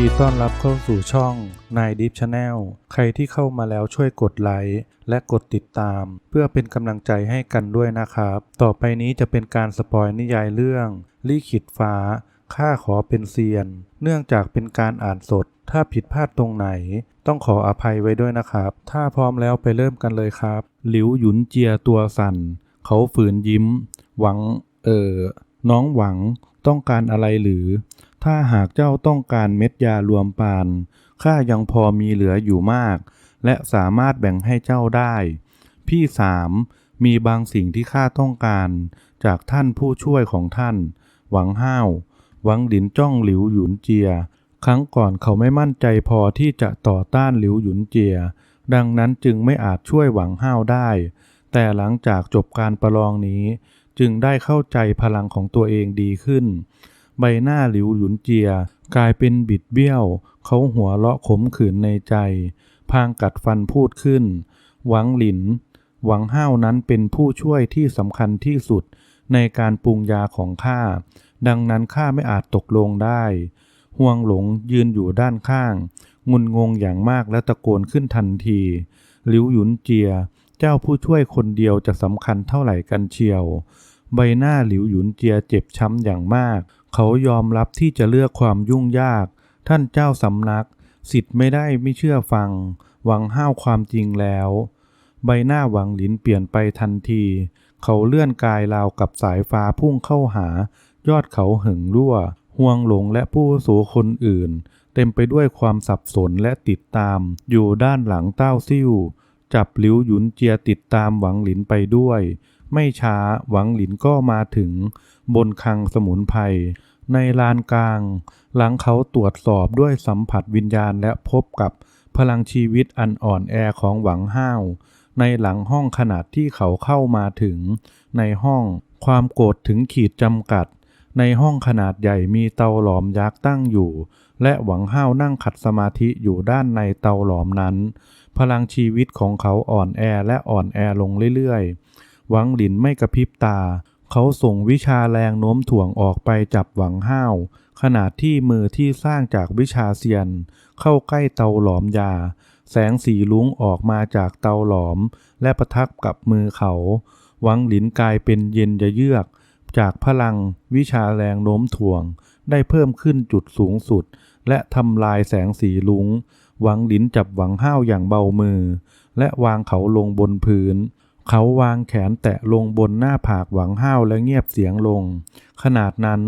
ดีต้อนรับเข้าสู่ช่องนายดิฟชาแนลใครที่เข้ามาแล้วช่วยกดไลค์และกดติดตาม เพื่อเป็นกำลังใจให้กันด้วยนะครับ ต่อไปนี้จะเป็นการสปอยนิยายเรื่องลี่ขิดฟ้าข้าขอเป็นเซียน เนื่องจากเป็นการอ่านสด ถ้าผิดพลาดตรงไหน ต้องขออภัยไว้ด้วยนะครับ ถ้าพร้อมแล้วไปเริ่มกันเลยครับ หลิวหยุนเจียตัวสั่น เขาฝืนยิ้ม หวัง เออน้องหวังต้องการอะไรหรือถ้าหากเจ้าต้องการเม็ดยารวมปาน ข้ายังพอมีเหลืออยู่มาก และสามารถแบ่งให้เจ้าได้ พี่สามมีบางสิ่งที่ข้าต้องการ จากท่านผู้ช่วยของท่าน หวังห้าว หวังหลินจ้องหลิวหยุนเจีย ครั้งก่อนเขาไม่มั่นใจพอที่จะต่อต้านหลิวหยุนเจีย ดังนั้นจึงไม่อาจช่วยหวังห้าวได้ แต่หลังจากจบการประลองนี้ จึงได้เข้าใจพลังของตัวเองดีขึ้น ใบหน้าหลิวหยุนเจีย กลายเป็นบิดเบี้ยว เขาหัวเราะขมขื่นในใจ พางกัดฟันพูดขึ้น หวังหลิน หวังห้าวนั้นเป็นผู้ช่วยที่สำคัญที่สุดในการปรุงยาของข้า ดังนั้นข้าไม่อาจตกลงได้ห่วงหลงยืนอยู่ด้านข้าง งุนงงอย่างมากและตะโกนขึ้นทันที หลิวหยุนเจีย เจ้าผู้ช่วยคนเดียวจะสำคัญเท่าไหร่กันเชียว ใบหน้าหลิวหยุนเจียเจ็บช้ำอย่างมาก เขายอมรับที่จะเลือกความยุ่งยาก ท่านเจ้าสำนัก สิทธิ์ไม่ได้ไม่เชื่อฟัง หวังห้าวความจริงแล้ว ใบหน้าหวังหลินเปลี่ยนไปทันที เขาเลื่อนกายราวกับสายฟ้าพุ่งเข้าหา ยอดเขาหึงรั่ว ห่วงหลงและผู้อาวุโสคนอื่น เต็มไปด้วยความสับสนและติดตาม อยู่ด้านหลังเต้าซิ่วจับหลิวหยุนเจียติดตามหวังหลินไปด้วย ไม่ช้าหวังหลินก็มาถึง บนคังสมุนไพรในลานกลาง หลังเขาตรวจสอบด้วยสัมผัสวิญญาณและพบกับพลังชีวิตอันอ่อนแอของหวังห้าว ในหลังห้องขนาดที่เขาเข้ามาถึง ในห้องความโกรธถึงขีดจำกัด ในห้องขนาดใหญ่มีเตาหลอมยักษ์ตั้งอยู่ และหวังห้าวนั่งขัดสมาธิอยู่ด้านในเตาหลอมนั้น พลังชีวิตของเขาอ่อนแอและอ่อนแอลงเรื่อยๆ หวังหลินไม่กระพริบตา เขาส่งวิชาแรงโน้มถ่วงออกไปจับหวังห้าว ขนาดที่มือที่สร้างจากวิชาเซียน เข้าใกล้เตาหลอมยา แสงสีลุ้งออกมาจากเตาหลอม และประทับกับมือเขา หวังหลินกลายเป็นเย็นจะเยือก จากพลังวิชาแรงโน้มถ่วง ได้เพิ่มขึ้นจุดสูงสุด และทำลายแสงสีลุ้งหวังหลินจับหวังห้าวอย่างเบามือ และวางเขาลงบนพื้น เขาวางแขนแตะลงบนหน้าผากหวังห้าวและเงียบเสียงลง ขนาดนั้น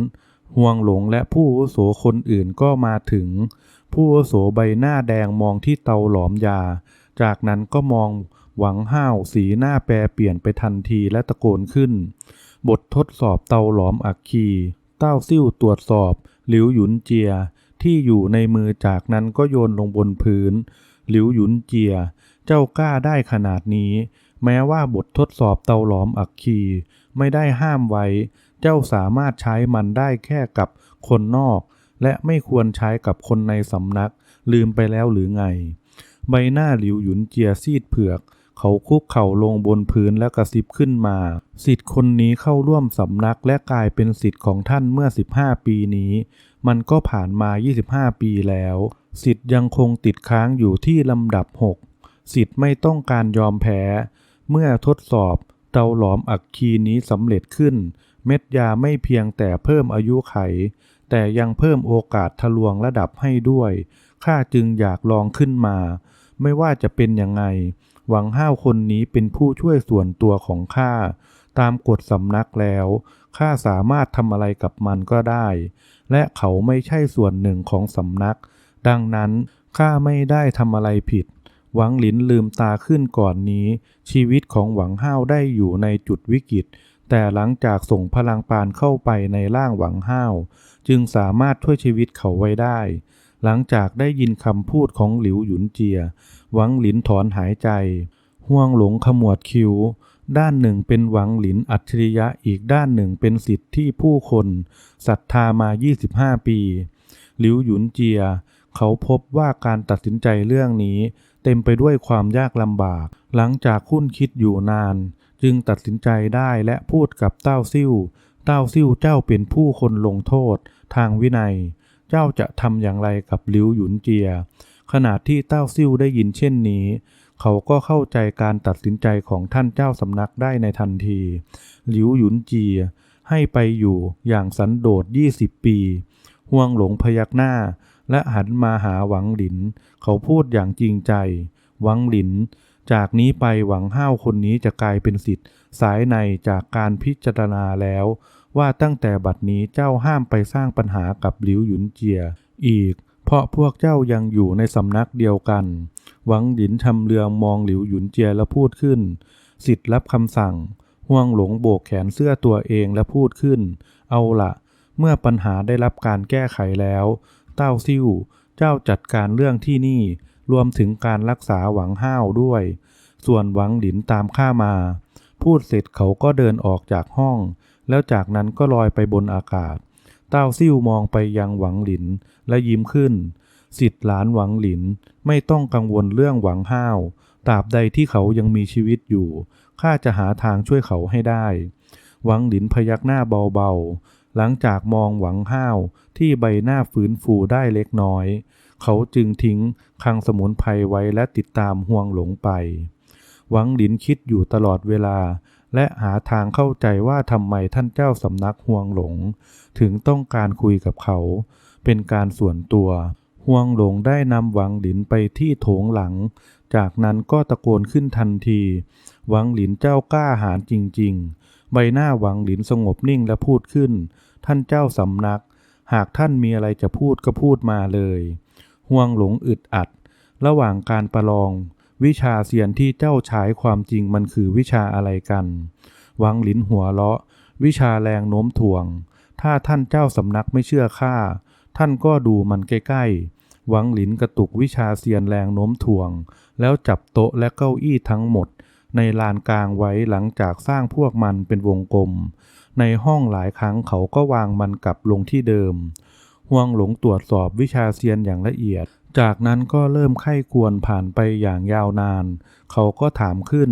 ห่วงหลงและผู้โสคนอื่นก็มาถึง ผู้โสใบหน้าแดงมองที่เตาหลอมยา จากนั้นก็มองหวังห้าวสีหน้าแปรเปลี่ยนไปทันทีและตะโกนขึ้น บททดสอบเตาหลอมอักคี เต้าซิ่วตรวจสอบหลิวหยุนเจีย ที่อยู่ในมือจากนั้นก็โยนลงบนพื้น หลิวหยุนเจีย เจ้ากล้าได้ขนาดนี้ แม้ว่าบททดสอบเตาหลอมอักคีไม่ได้ห้ามไว้ เจ้าสามารถใช้มันได้แค่กับคนนอก และไม่ควรใช้กับคนในสำนัก ลืมไปแล้วหรือไง ใบหน้าหลิวหยุนเจียซีดเผือก เขาคุกเข่าลงบนพื้นและกระซิบขึ้นมา สิทธิ์คนนี้เข้าร่วมสำนักและกลายเป็นสิทธิ์ของท่านเมื่อ 15 ปีนี้ มันก็ผ่านมา 25 ปีแล้ว สิทธิ์ยังคงติดค้างอยู่ที่ลำดับ 6 สิทธิ์ไม่ต้องการยอมแพ้ เมื่อทดสอบเตาหลอมอักคีนี้สำเร็จขึ้น เม็ดยาไม่เพียงแต่เพิ่มอายุไข แต่ยังเพิ่มโอกาสทะลวงระดับให้ด้วยข้าจึงอยากลองขึ้นมา ไม่ว่าจะเป็นยังไง หวังห้าวคนนี้เป็นผู้ช่วยส่วนตัวของข้าตามกฎสำนักแล้วข้าสามารถทำอะไรกับมันก็ได้ และเขาไม่ใช่ส่วนหนึ่งของสำนัก ดังนั้นข้าไม่ได้ทำอะไรผิด หวังหลินลืมตาขึ้นก่อนนี้ ชีวิตของหวังห้าวได้อยู่ในจุดวิกฤต แต่หลังจากส่งพลังปานเข้าไปในร่างหวังห้าว จึงสามารถช่วยชีวิตเขาไว้ได้ หลังจากได้ยินคำพูดของหลิวหยุนเจีย หวังหลินถอนหายใจ ห่วงหลงขมวดคิ้วด้านหนึ่งเป็นหวังหลินอัจฉริยะอีกด้านหนึ่งเป็นสิทธิ์ที่ผู้คนศรัทธามา 25 ปี หลิวหยุนเจีย เขาพบว่าการตัดสินใจเรื่องนี้ เต็มไปด้วยความยากลำบาก หลังจากคุ้นคิดอยู่นาน จึงตัดสินใจได้และพูดกับเต้าซิ่วเต้าซิ่วเจ้าเป็นผู้คนลงโทษทางวินัย เจ้าจะทำอย่างไรกับหลิวหยุนเจีย ขณะที่เต้าซิ่วได้ยินเช่นนี้ เขาก็เข้าใจการตัดสินใจของท่านเจ้าสำนักได้ในทันทีหลิวหยุนเจียให้ไปอยู่อย่างสันโดษ20 ปี ห่วงหลงพยักหน้า และหันมาหาหวังหลิน เขาพูดอย่างจริงใจ หวังหลิน จากนี้ไปหวังห้าวคนนี้จะกลายเป็นสิทธิ์ สายในจากการพิจารณาแล้ว ว่าตั้งแต่บัดนี้เจ้าห้ามไปสร้างปัญหากับหลิวหยุนเจีย อีก เพราะพวกเจ้ายังอยู่ในสำนักเดียวกัน หวังหลินชำเลืองมองหลิวหยุนเจียแล้วพูดขึ้น สิทธิ์รับคำสั่งห่วงหลงโบกแขนเสื้อตัวเองและพูดขึ้น เอาละ เมื่อปัญหาได้รับการแก้ไขแล้ว เต้าซิ่ว เจ้าจัดการเรื่องที่นี่ รวมถึงการรักษาหวังห้าวด้วย ส่วนหวังหลินตามข้ามา พูดเสร็จเขาก็เดินออกจากห้อง แล้วจากนั้นก็ลอยไปบนอากาศ เต้าซิ่วมองไปยังหวังหลินและยิ้มขึ้น สิทธิ์หลานหวังหลินไม่ต้องกังวลเรื่องหวังห้าวตราบใดที่เขายังมีชีวิตอยู่ข้าจะหาทางช่วยเขาให้ได้ หวังหลินพยักหน้าเบาหลังจากมองหวังห้าวที่ใบหน้าฟื้นฟูได้เล็กน้อย เขาจึงทิ้งคังสมุนไพรไว้และติดตามห่วงหลงไป หวังหลินคิดอยู่ตลอดเวลา และหาทางเข้าใจว่าทำไมท่านเจ้าสำนักห่วงหลง ถึงต้องการคุยกับเขา เป็นการส่วนตัวห่วงหลงได้นำหวังหลินไปที่โถงหลัง จากนั้นก็ตะโกนขึ้นทันที หวังหลินเจ้ากล้าหาญจริง ๆ ใบหน้าหวังหลินสงบนิ่งและพูดขึ้น ท่านเจ้าสำนัก หากท่านมีอะไรจะพูดก็พูดมาเลย ห่วงหลงอึดอัด ระหว่างการประลอง วิชาเซียนที่เจ้าใช้ความจริงมันคือวิชาอะไรกัน หวังหลินหัวเราะ วิชาแรงโน้มถ่วง ถ้าท่านเจ้าสำนักไม่เชื่อข้า ท่านก็ดูมันใกล้ๆ หวังหลินกระตุกวิชาเซียนแรงโน้มถ่วง แล้วจับโต๊ะและเก้าอี้ทั้งหมด ในลานกลางไว้หลังจากสร้างพวกมันเป็นวงกลม ในห้องหลายครั้งเขาก็วางมันกลับลงที่เดิม ห่วงหลงตรวจสอบวิชาเซียนอย่างละเอียด จากนั้นก็เริ่มไข้ควรผ่านไปอย่างยาวนาน เขาก็ถามขึ้น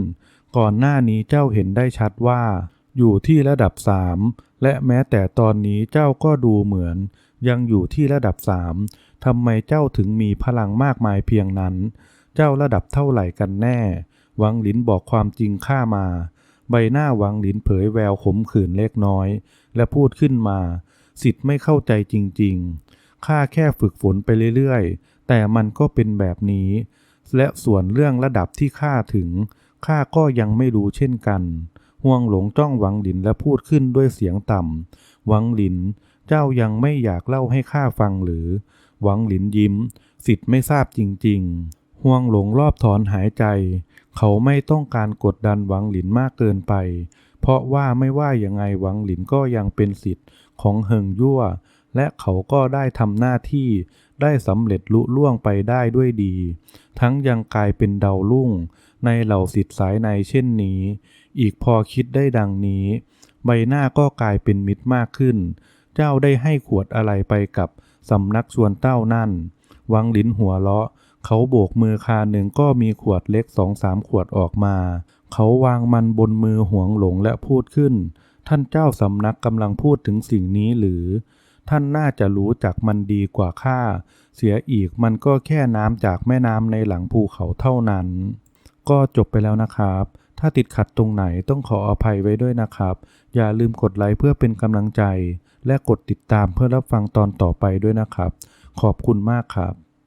ก่อนหน้านี้เจ้าเห็นได้ชัดว่า อยู่ที่ระดับสามและแม้แต่ตอนนี้เจ้าก็ดูเหมือน ยังอยู่ที่ระดับสามทำไมเจ้าถึงมีพลังมากมายเพียงนั้น เจ้าระดับเท่าไหร่กันแน่ วังหลินบอกความจริงข้ามา ใบหน้าวังหลินเผยแววขมขื่นเล็กน้อย และพูดขึ้นมา สิทธิ์ไม่เข้าใจจริงๆข้าแค่ฝึกฝนไปเรื่อยๆ แต่มันก็เป็นแบบนี้ และส่วนเรื่องระดับที่ข้าถึงข้าก็ยังไม่รู้เช่นกัน ห่วงหลงจ้องหวังหลินและพูดขึ้นด้วยเสียงต่ำหวังหลิน เจ้ายังไม่อยากเล่าให้ข้าฟังหรือ หวังหลินยิ้ม สิทธิ์ไม่ทราบจริง ๆ ห่วงหลงรอบถอนหายใจ เขาไม่ต้องการกดดันหวังหลินมากเกินไป เพราะว่าไม่ว่ายังไงหวังหลินก็ยังเป็นสิทธิ์ของเฮิงยั่ว และเขาก็ได้ทำหน้าที่ได้สำเร็จลุล่วงไปได้ด้วยดี ทั้งยังกลายเป็นดาวรุ่ง ในเหล่าสิทธิ์สายในเช่นนี้ อีกพอคิดได้ดังนี้ ใบหน้าก็กลายเป็นมิตรมากขึ้น เจ้าได้ให้ขวดอะไรไปกับสำนักชวนเต้านั่น วังลิ้นหัวเราะ เขาโบกมือคาหนึ่งก็มีขวดเล็กสองสามขวดออกมา เขาวางมันบนมือห่วงหลงและพูดขึ้น ท่านเจ้าสำนักกำลังพูดถึงสิ่งนี้หรือ ท่านน่าจะรู้จักมันดีกว่าข้า เสียอีกมันก็แค่น้ำจากแม่น้ำในหลังภูเขาเท่านั้น ก็จบไปแล้วนะครับ ถ้าติดขัดตรงไหนต้องขออภัยไว้ด้วยนะครับ อย่าลืมกดไลค์เพื่อเป็นกำลังใจ และกดติดตามเพื่อรับฟังตอนต่อไปด้วยนะครับ ขอบคุณมากครับ